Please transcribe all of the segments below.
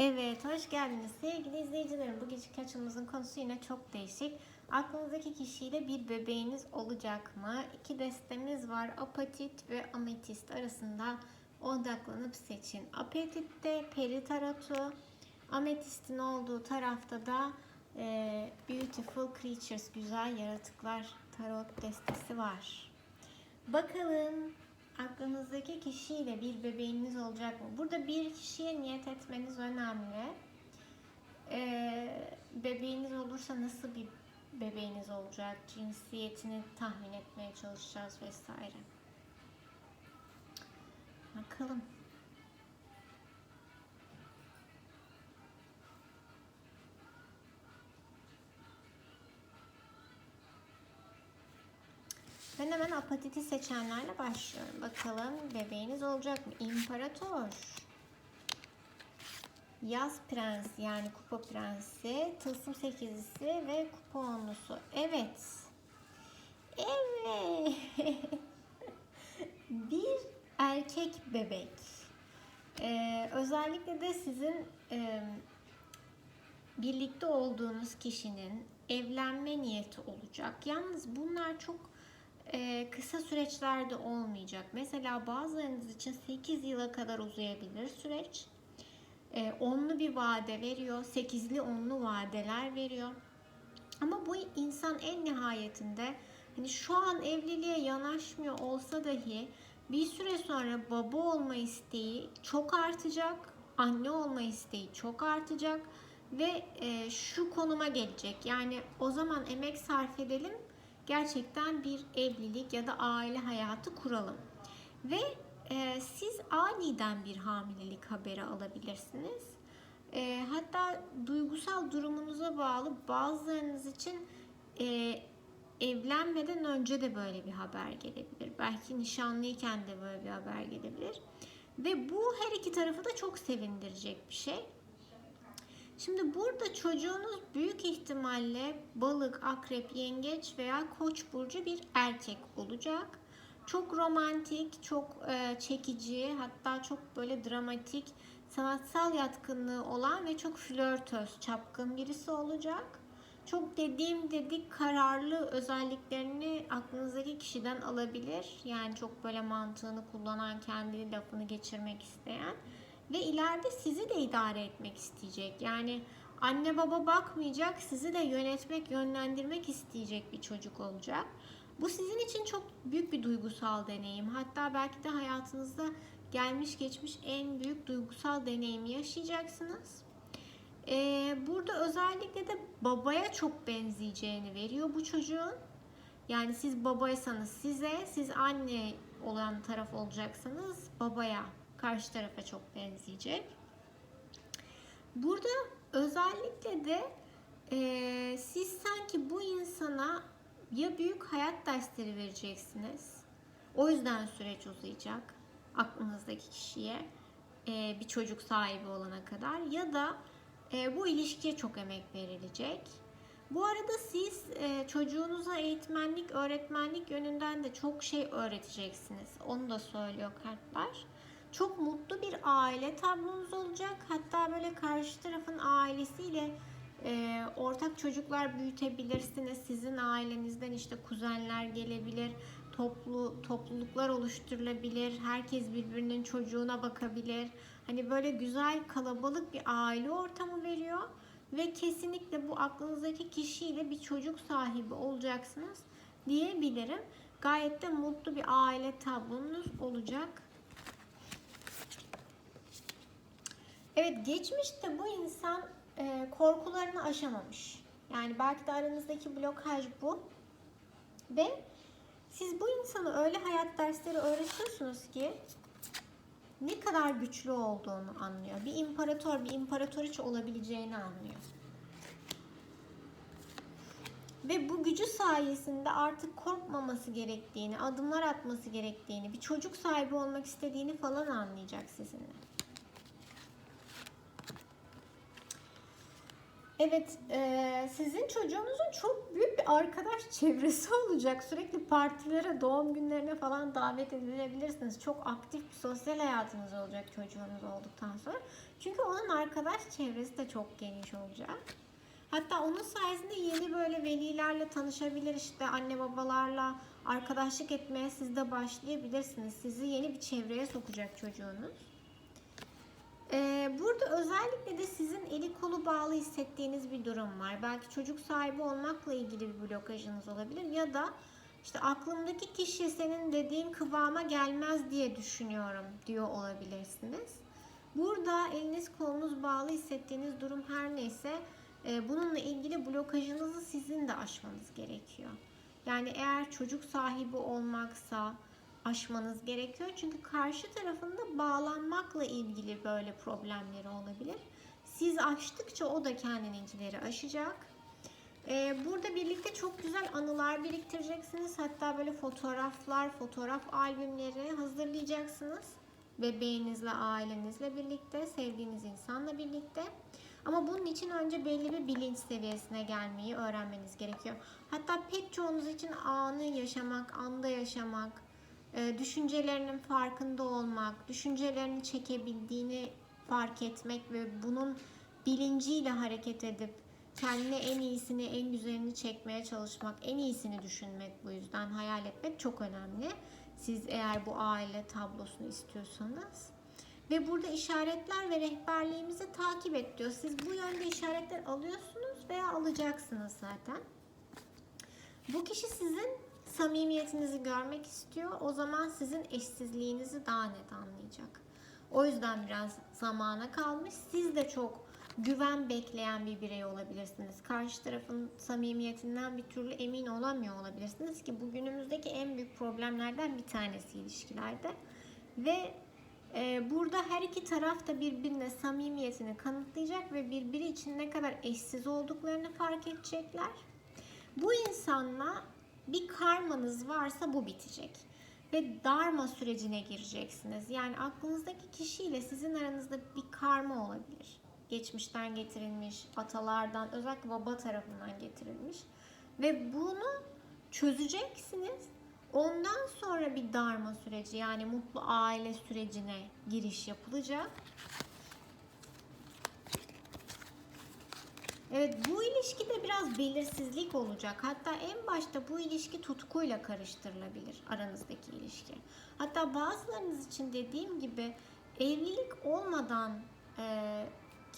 Evet, hoş geldiniz sevgili izleyicilerim. Bu geceki açımızın konusu yine çok değişik. Aklınızdaki kişiyle bir bebeğiniz olacak mı? İki destemiz var. Apatit ve ametist arasında odaklanıp seçin. Apatitte peri tarotu, ametistin olduğu tarafta da e, Beautiful Creatures, güzel yaratıklar tarot destesi var. Bakalım aklınızdaki kişiyle bir bebeğiniz olacak mı? Burada bir kişiye niyet etmeniz önemli. Ee, bebeğiniz olursa nasıl bir bebeğiniz olacak? Cinsiyetini tahmin etmeye çalışacağız vesaire. Bakalım. Ben hemen apatiti seçenlerle başlıyorum. Bakalım bebeğiniz olacak mı? İmparator. Yaz prens yani kupa prensi, tılsım sekizlisi ve kupa onlusu. Evet. Evet. bir erkek bebek. Ee, özellikle de sizin e, birlikte olduğunuz kişinin evlenme niyeti olacak. Yalnız bunlar çok e, kısa süreçlerde olmayacak. Mesela bazılarınız için 8 yıla kadar uzayabilir süreç. E, onlu bir vade veriyor. 8'li onlu vadeler veriyor. Ama bu insan en nihayetinde hani şu an evliliğe yanaşmıyor olsa dahi bir süre sonra baba olma isteği çok artacak. Anne olma isteği çok artacak ve e, şu konuma gelecek. Yani o zaman emek sarf edelim gerçekten bir evlilik ya da aile hayatı kuralım. Ve e, siz aniden bir hamilelik haberi alabilirsiniz. E, hatta duygusal durumunuza bağlı bazılarınız için e, evlenmeden önce de böyle bir haber gelebilir. Belki nişanlıyken de böyle bir haber gelebilir. Ve bu her iki tarafı da çok sevindirecek bir şey. Şimdi burada çocuğunuz büyük ihtimalle balık, akrep, yengeç veya koç burcu bir erkek olacak. Çok romantik, çok e, çekici, hatta çok böyle dramatik, sanatsal yatkınlığı olan ve çok flörtöz, çapkın birisi olacak. Çok dediğim dedik kararlı özelliklerini aklınızdaki kişiden alabilir. Yani çok böyle mantığını kullanan, kendi lafını geçirmek isteyen ve ileride sizi de idare etmek isteyecek. Yani anne baba bakmayacak, sizi de yönetmek, yönlendirmek isteyecek bir çocuk olacak. Bu sizin için çok büyük bir duygusal deneyim. Hatta belki de hayatınızda gelmiş geçmiş en büyük duygusal deneyimi yaşayacaksınız. Ee, burada özellikle de babaya çok benzeyeceğini veriyor bu çocuğun. Yani siz babaysanız size, siz anne olan taraf olacaksanız babaya karşı tarafa çok benzeyecek. Burada özellikle de e, siz sanki bu insana ya büyük hayat dersleri vereceksiniz. O yüzden süreç uzayacak aklınızdaki kişiye e, bir çocuk sahibi olana kadar ya da e, bu ilişkiye çok emek verilecek. Bu arada siz e, çocuğunuza eğitmenlik, öğretmenlik yönünden de çok şey öğreteceksiniz. Onu da söylüyor kartlar. Çok mutlu bir aile tablonuz olacak. Hatta böyle karşı tarafın ailesiyle e, ortak çocuklar büyütebilirsiniz. Sizin ailenizden işte kuzenler gelebilir. Toplu topluluklar oluşturulabilir. Herkes birbirinin çocuğuna bakabilir. Hani böyle güzel kalabalık bir aile ortamı veriyor ve kesinlikle bu aklınızdaki kişiyle bir çocuk sahibi olacaksınız diyebilirim. Gayet de mutlu bir aile tablonuz olacak. Evet geçmişte bu insan e, korkularını aşamamış. Yani belki de aranızdaki blokaj bu. Ve siz bu insana öyle hayat dersleri öğretiyorsunuz ki ne kadar güçlü olduğunu anlıyor. Bir imparator, bir imparatoriç olabileceğini anlıyor. Ve bu gücü sayesinde artık korkmaması gerektiğini, adımlar atması gerektiğini, bir çocuk sahibi olmak istediğini falan anlayacak sizinle. Evet, e, sizin çocuğunuzun çok büyük bir arkadaş çevresi olacak. Sürekli partilere, doğum günlerine falan davet edilebilirsiniz. Çok aktif bir sosyal hayatınız olacak çocuğunuz olduktan sonra. Çünkü onun arkadaş çevresi de çok geniş olacak. Hatta onun sayesinde yeni böyle velilerle tanışabilir işte anne babalarla arkadaşlık etmeye siz de başlayabilirsiniz. Sizi yeni bir çevreye sokacak çocuğunuz. Ee, burada özellikle de sizin eli kolu bağlı hissettiğiniz bir durum var. Belki çocuk sahibi olmakla ilgili bir blokajınız olabilir ya da işte aklımdaki kişi senin dediğin kıvama gelmez diye düşünüyorum diyor olabilirsiniz. Burada eliniz kolunuz bağlı hissettiğiniz durum her neyse e, bununla ilgili blokajınızı sizin de aşmanız gerekiyor. Yani eğer çocuk sahibi olmaksa aşmanız gerekiyor. Çünkü karşı tarafında bağlanmakla ilgili böyle problemleri olabilir. Siz aştıkça o da kendininkileri aşacak. Ee, burada birlikte çok güzel anılar biriktireceksiniz. Hatta böyle fotoğraflar, fotoğraf albümleri hazırlayacaksınız. Bebeğinizle, ailenizle birlikte, sevdiğiniz insanla birlikte. Ama bunun için önce belli bir bilinç seviyesine gelmeyi öğrenmeniz gerekiyor. Hatta pek çoğunuz için anı yaşamak, anda yaşamak, düşüncelerinin farkında olmak, düşüncelerini çekebildiğini fark etmek ve bunun bilinciyle hareket edip kendine en iyisini, en güzelini çekmeye çalışmak, en iyisini düşünmek bu yüzden hayal etmek çok önemli. Siz eğer bu aile tablosunu istiyorsanız. Ve burada işaretler ve rehberliğimizi takip et diyor. Siz bu yönde işaretler alıyorsunuz veya alacaksınız zaten. Bu kişi sizin samimiyetinizi görmek istiyor. O zaman sizin eşsizliğinizi daha net anlayacak. O yüzden biraz zamana kalmış. Siz de çok güven bekleyen bir birey olabilirsiniz. Karşı tarafın samimiyetinden bir türlü emin olamıyor olabilirsiniz ki bu günümüzdeki en büyük problemlerden bir tanesi ilişkilerde. Ve e, burada her iki taraf da birbirine samimiyetini kanıtlayacak ve birbiri için ne kadar eşsiz olduklarını fark edecekler. Bu insanla bir karmanız varsa bu bitecek. Ve darma sürecine gireceksiniz. Yani aklınızdaki kişiyle sizin aranızda bir karma olabilir. Geçmişten getirilmiş, atalardan, özellikle baba tarafından getirilmiş. Ve bunu çözeceksiniz. Ondan sonra bir darma süreci yani mutlu aile sürecine giriş yapılacak. Evet bu ilişkide biraz belirsizlik olacak. Hatta en başta bu ilişki tutkuyla karıştırılabilir aranızdaki ilişki. Hatta bazılarınız için dediğim gibi evlilik olmadan e,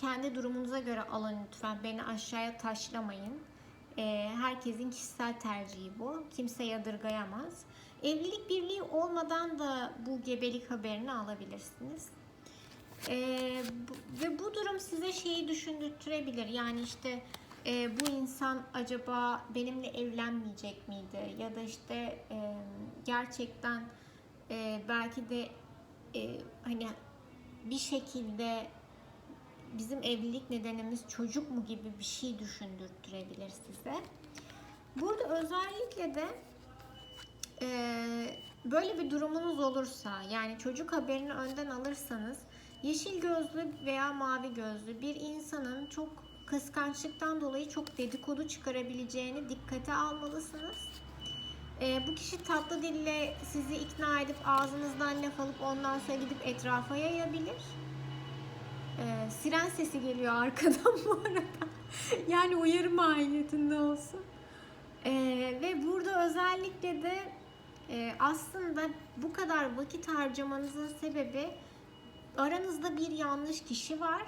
kendi durumunuza göre alın lütfen. Beni aşağıya taşlamayın. E, herkesin kişisel tercihi bu. Kimse yadırgayamaz. Evlilik birliği olmadan da bu gebelik haberini alabilirsiniz. Ee, bu, ve bu durum size şeyi düşündürtürebilir. Yani işte e, bu insan acaba benimle evlenmeyecek miydi? Ya da işte e, gerçekten e, belki de e, hani bir şekilde bizim evlilik nedenimiz çocuk mu gibi bir şey düşündürtürebilir size. Burada özellikle de e, böyle bir durumunuz olursa yani çocuk haberini önden alırsanız Yeşil gözlü veya mavi gözlü bir insanın çok kıskançlıktan dolayı çok dedikodu çıkarabileceğini dikkate almalısınız. Ee, bu kişi tatlı dille sizi ikna edip ağzınızdan laf alıp ondan sonra gidip etrafa yayabilir. Ee, siren sesi geliyor arkadan bu arada. yani uyarı mahiyetinde olsun. Ee, ve burada özellikle de e, aslında bu kadar vakit harcamanızın sebebi aranızda bir yanlış kişi var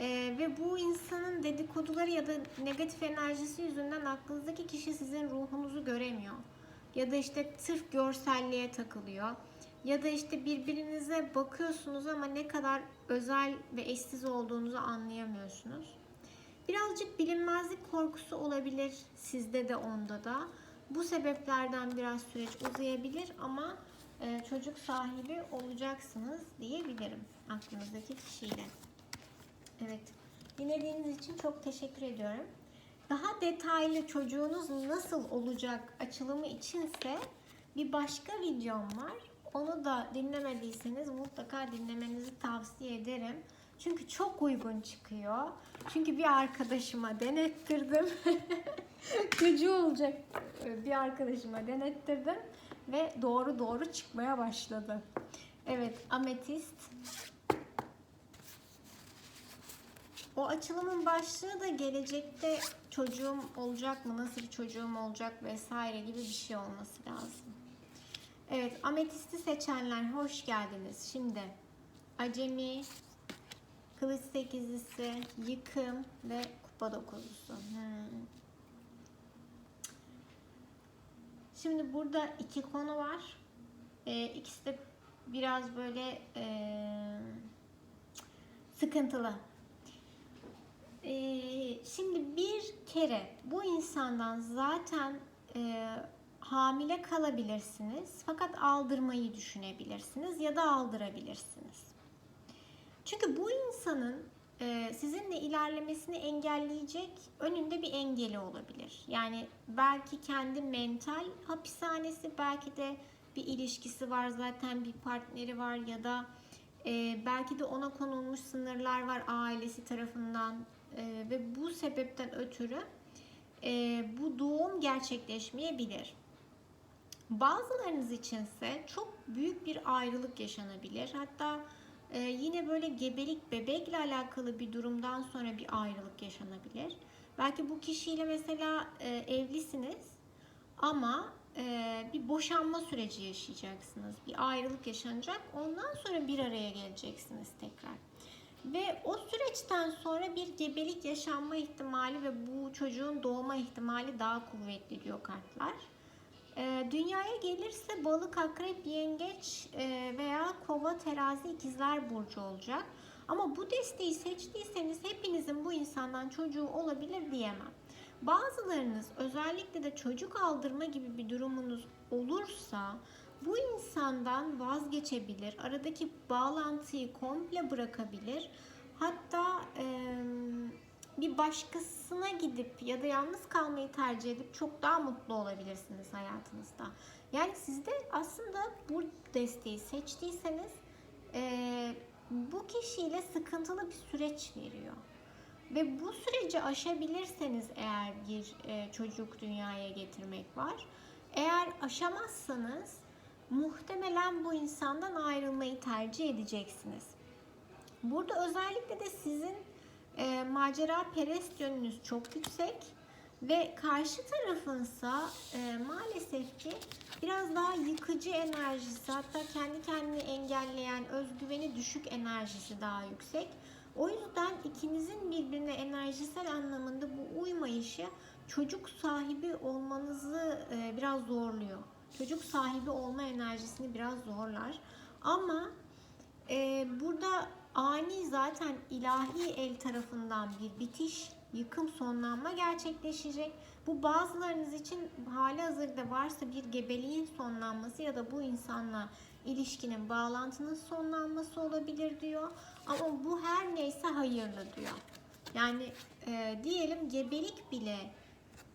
ee, ve bu insanın dedikoduları ya da negatif enerjisi yüzünden aklınızdaki kişi sizin ruhunuzu göremiyor. Ya da işte sırf görselliğe takılıyor. Ya da işte birbirinize bakıyorsunuz ama ne kadar özel ve eşsiz olduğunuzu anlayamıyorsunuz. Birazcık bilinmezlik korkusu olabilir sizde de onda da. Bu sebeplerden biraz süreç uzayabilir ama çocuk sahibi olacaksınız diyebilirim aklınızdaki kişiyle. Evet. Dinlediğiniz için çok teşekkür ediyorum. Daha detaylı çocuğunuz nasıl olacak açılımı içinse bir başka videom var. Onu da dinlemediyseniz mutlaka dinlemenizi tavsiye ederim. Çünkü çok uygun çıkıyor. Çünkü bir arkadaşıma denettirdim. Çocuğu olacak bir arkadaşıma denettirdim ve doğru doğru çıkmaya başladı. Evet, ametist o açılımın başlığı da gelecekte çocuğum olacak mı, nasıl bir çocuğum olacak vesaire gibi bir şey olması lazım. Evet, ametisti seçenler hoş geldiniz. Şimdi acemi, kılıç sekizlisi, yıkım ve kupa dokuzlusu. Şimdi burada iki konu var. Ee, ikisi de biraz böyle ee, sıkıntılı. Ee, şimdi bir kere bu insandan zaten e, hamile kalabilirsiniz fakat aldırmayı düşünebilirsiniz ya da aldırabilirsiniz. Çünkü bu insanın e, sizinle ilerlemesini engelleyecek önünde bir engeli olabilir. Yani belki kendi mental hapishanesi, belki de bir ilişkisi var zaten bir partneri var ya da e, belki de ona konulmuş sınırlar var ailesi tarafından e, ve bu sebepten ötürü bu doğum gerçekleşmeyebilir. Bazılarınız içinse çok büyük bir ayrılık yaşanabilir. Hatta e, yine böyle gebelik bebekle alakalı bir durumdan sonra bir ayrılık yaşanabilir. Belki bu kişiyle mesela e, evlisiniz ama e, bir boşanma süreci yaşayacaksınız. Bir ayrılık yaşanacak. Ondan sonra bir araya geleceksiniz tekrar. Ve o süreçten sonra bir gebelik yaşanma ihtimali ve bu çocuğun doğma ihtimali daha kuvvetli diyor kartlar. E, dünyaya gelirse balık, akrep, yengeç e, veya kova, terazi, ikizler burcu olacak. Ama bu desteği seçtiyseniz hepinizin bu insandan çocuğu olabilir diyemem. Bazılarınız özellikle de çocuk aldırma gibi bir durumunuz olursa bu insandan vazgeçebilir. Aradaki bağlantıyı komple bırakabilir. Hatta e, bir başkasına gidip ya da yalnız kalmayı tercih edip çok daha mutlu olabilirsiniz hayatınızda. Yani sizde aslında bu desteği seçtiyseniz e, bu kişiyle sıkıntılı bir süreç veriyor. Ve bu süreci aşabilirseniz eğer bir e, çocuk dünyaya getirmek var. Eğer aşamazsanız muhtemelen bu insandan ayrılmayı tercih edeceksiniz. Burada özellikle de sizin e, macera perest yönünüz çok yüksek ve karşı tarafınsa e, maalesef ki biraz daha yıkıcı enerjisi hatta kendi kendini engelleyen özgüveni düşük enerjisi daha yüksek. O yüzden ikinizin birbirine enerjisel anlamında bu uymayışı çocuk sahibi olmanızı e, biraz zorluyor. Çocuk sahibi olma enerjisini biraz zorlar. Ama e, burada ani zaten ilahi el tarafından bir bitiş, yıkım, sonlanma gerçekleşecek. Bu bazılarınız için hali hazırda varsa bir gebeliğin sonlanması ya da bu insanla ilişkinin, bağlantının sonlanması olabilir diyor. Ama bu her neyse hayırlı diyor. Yani e, diyelim gebelik bile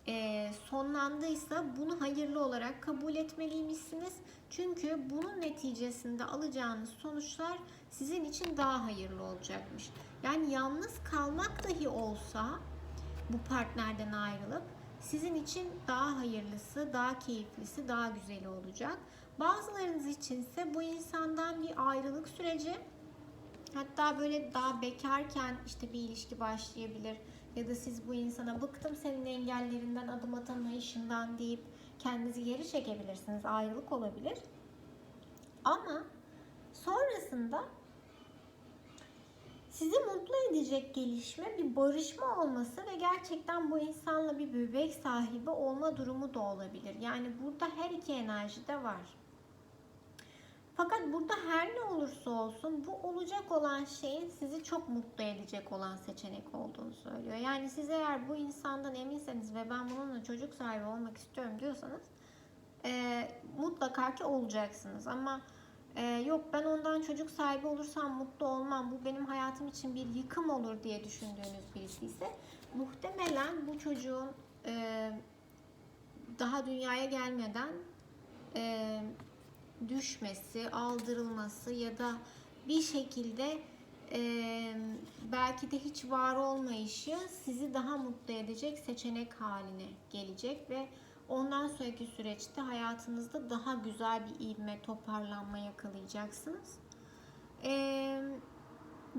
e, sonlandıysa bunu hayırlı olarak kabul etmeliymişsiniz. Çünkü bunun neticesinde alacağınız sonuçlar sizin için daha hayırlı olacakmış. Yani yalnız kalmak dahi olsa bu partnerden ayrılıp sizin için daha hayırlısı, daha keyiflisi, daha güzeli olacak. Bazılarınız içinse bu insandan bir ayrılık süreci hatta böyle daha bekarken işte bir ilişki başlayabilir ya da siz bu insana bıktım senin engellerinden adım atamayışından deyip kendinizi geri çekebilirsiniz. Ayrılık olabilir. Ama sonrasında sizi mutlu edecek gelişme bir barışma olması ve gerçekten bu insanla bir bebek sahibi olma durumu da olabilir. Yani burada her iki enerji de var. Fakat burada her ne olursa olsun bu olacak olan şeyin sizi çok mutlu edecek olan seçenek olduğunu söylüyor. Yani siz eğer bu insandan eminseniz ve ben bununla çocuk sahibi olmak istiyorum diyorsanız e, mutlaka ki olacaksınız. Ama e, yok ben ondan çocuk sahibi olursam mutlu olmam, bu benim hayatım için bir yıkım olur diye düşündüğünüz birisi ise muhtemelen bu çocuğun e, daha dünyaya gelmeden e, düşmesi, aldırılması ya da bir şekilde e, belki de hiç var olmayışı sizi daha mutlu edecek seçenek haline gelecek ve ondan sonraki süreçte hayatınızda daha güzel bir ivme, toparlanma yakalayacaksınız. E,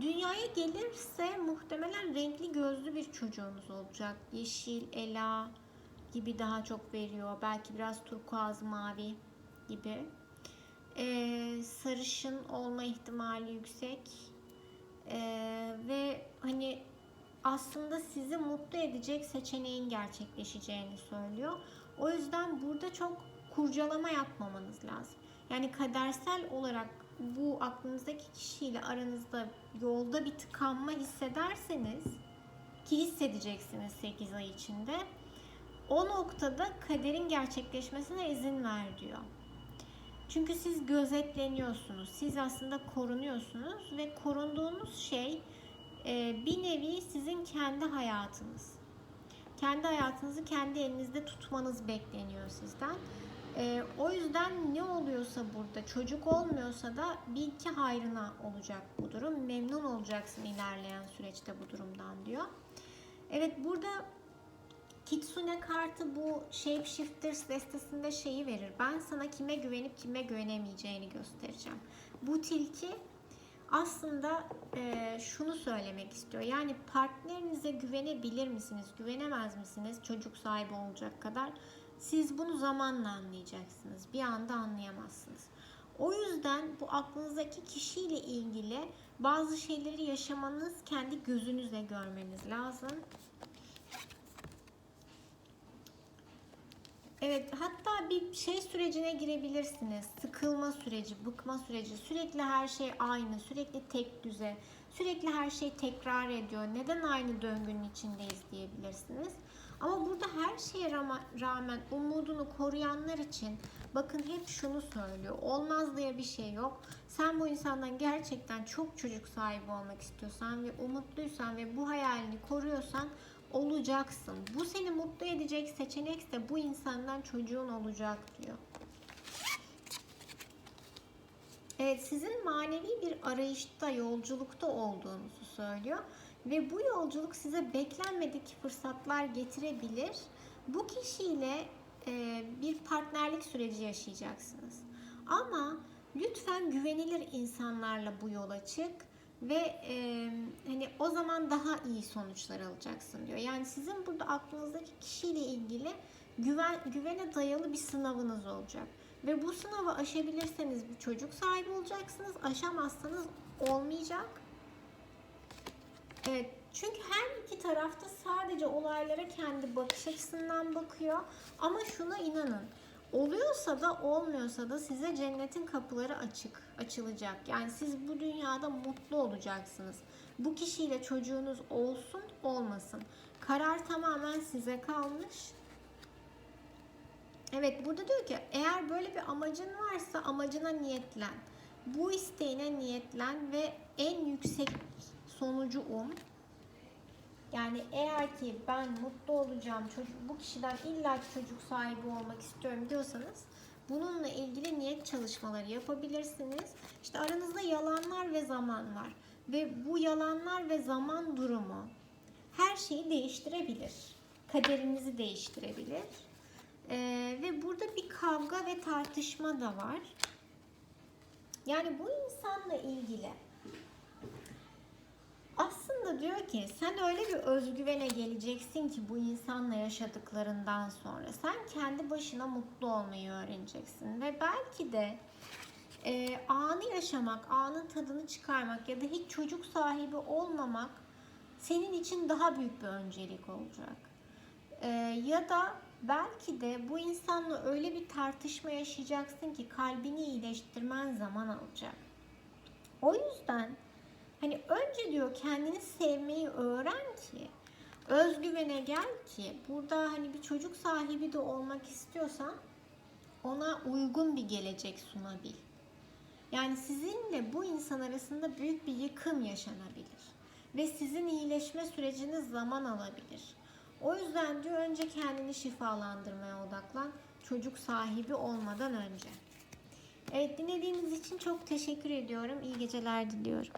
Dünyaya gelirse muhtemelen renkli gözlü bir çocuğunuz olacak. Yeşil, ela gibi daha çok veriyor. Belki biraz turkuaz mavi gibi. Ee, sarışın olma ihtimali yüksek. Ee, ve hani aslında sizi mutlu edecek seçeneğin gerçekleşeceğini söylüyor. O yüzden burada çok kurcalama yapmamanız lazım. Yani kadersel olarak bu aklınızdaki kişiyle aranızda yolda bir tıkanma hissederseniz ki hissedeceksiniz 8 ay içinde o noktada kaderin gerçekleşmesine izin ver diyor. Çünkü siz gözetleniyorsunuz. Siz aslında korunuyorsunuz ve korunduğunuz şey e, bir nevi sizin kendi hayatınız. Kendi hayatınızı kendi elinizde tutmanız bekleniyor sizden. E, o yüzden ne oluyorsa burada çocuk olmuyorsa da bir iki hayrına olacak bu durum. Memnun olacaksın ilerleyen süreçte bu durumdan diyor. Evet burada Kitsune kartı bu Shapeshifters destesinde şeyi verir. Ben sana kime güvenip kime güvenemeyeceğini göstereceğim. Bu tilki aslında e, şunu söylemek istiyor. Yani partnerinize güvenebilir misiniz, güvenemez misiniz çocuk sahibi olacak kadar? Siz bunu zamanla anlayacaksınız. Bir anda anlayamazsınız. O yüzden bu aklınızdaki kişiyle ilgili bazı şeyleri yaşamanız kendi gözünüzle görmeniz lazım. Evet, hatta bir şey sürecine girebilirsiniz. Sıkılma süreci, bıkma süreci. Sürekli her şey aynı, sürekli tek düze, sürekli her şey tekrar ediyor. Neden aynı döngünün içindeyiz diyebilirsiniz. Ama burada her şeye rağmen umudunu koruyanlar için bakın hep şunu söylüyor. Olmaz diye bir şey yok. Sen bu insandan gerçekten çok çocuk sahibi olmak istiyorsan ve umutluysan ve bu hayalini koruyorsan olacaksın. Bu seni mutlu edecek seçenekse bu insandan çocuğun olacak diyor. Evet sizin manevi bir arayışta, yolculukta olduğunuzu söylüyor. Ve bu yolculuk size beklenmedik fırsatlar getirebilir. Bu kişiyle e, bir partnerlik süreci yaşayacaksınız. Ama lütfen güvenilir insanlarla bu yola çık ve e, hani o zaman daha iyi sonuçlar alacaksın diyor. Yani sizin burada aklınızdaki kişiyle ilgili güven güvene dayalı bir sınavınız olacak. Ve bu sınavı aşabilirseniz bir çocuk sahibi olacaksınız. Aşamazsanız olmayacak. Evet, çünkü her iki tarafta sadece olaylara kendi bakış açısından bakıyor. Ama şuna inanın. Oluyorsa da olmuyorsa da size cennetin kapıları açık, açılacak. Yani siz bu dünyada mutlu olacaksınız. Bu kişiyle çocuğunuz olsun, olmasın. Karar tamamen size kalmış. Evet burada diyor ki eğer böyle bir amacın varsa amacına niyetlen. Bu isteğine niyetlen ve en yüksek sonucu um. Yani eğer ki ben mutlu olacağım, çocuk, bu kişiden illa çocuk sahibi olmak istiyorum diyorsanız bununla ilgili niyet çalışmaları yapabilirsiniz. İşte aranızda yalanlar ve zaman var. Ve bu yalanlar ve zaman durumu her şeyi değiştirebilir. Kaderinizi değiştirebilir. Ee, ve burada bir kavga ve tartışma da var. Yani bu insanla ilgili aslında diyor ki sen öyle bir özgüvene geleceksin ki bu insanla yaşadıklarından sonra sen kendi başına mutlu olmayı öğreneceksin ve belki de e, anı yaşamak, anın tadını çıkarmak ya da hiç çocuk sahibi olmamak senin için daha büyük bir öncelik olacak. E, ya da belki de bu insanla öyle bir tartışma yaşayacaksın ki kalbini iyileştirmen zaman alacak. O yüzden Hani önce diyor kendini sevmeyi öğren ki özgüvene gel ki burada hani bir çocuk sahibi de olmak istiyorsan ona uygun bir gelecek sunabil. Yani sizinle bu insan arasında büyük bir yıkım yaşanabilir. Ve sizin iyileşme süreciniz zaman alabilir. O yüzden diyor önce kendini şifalandırmaya odaklan. Çocuk sahibi olmadan önce. Evet dinlediğiniz için çok teşekkür ediyorum. İyi geceler diliyorum.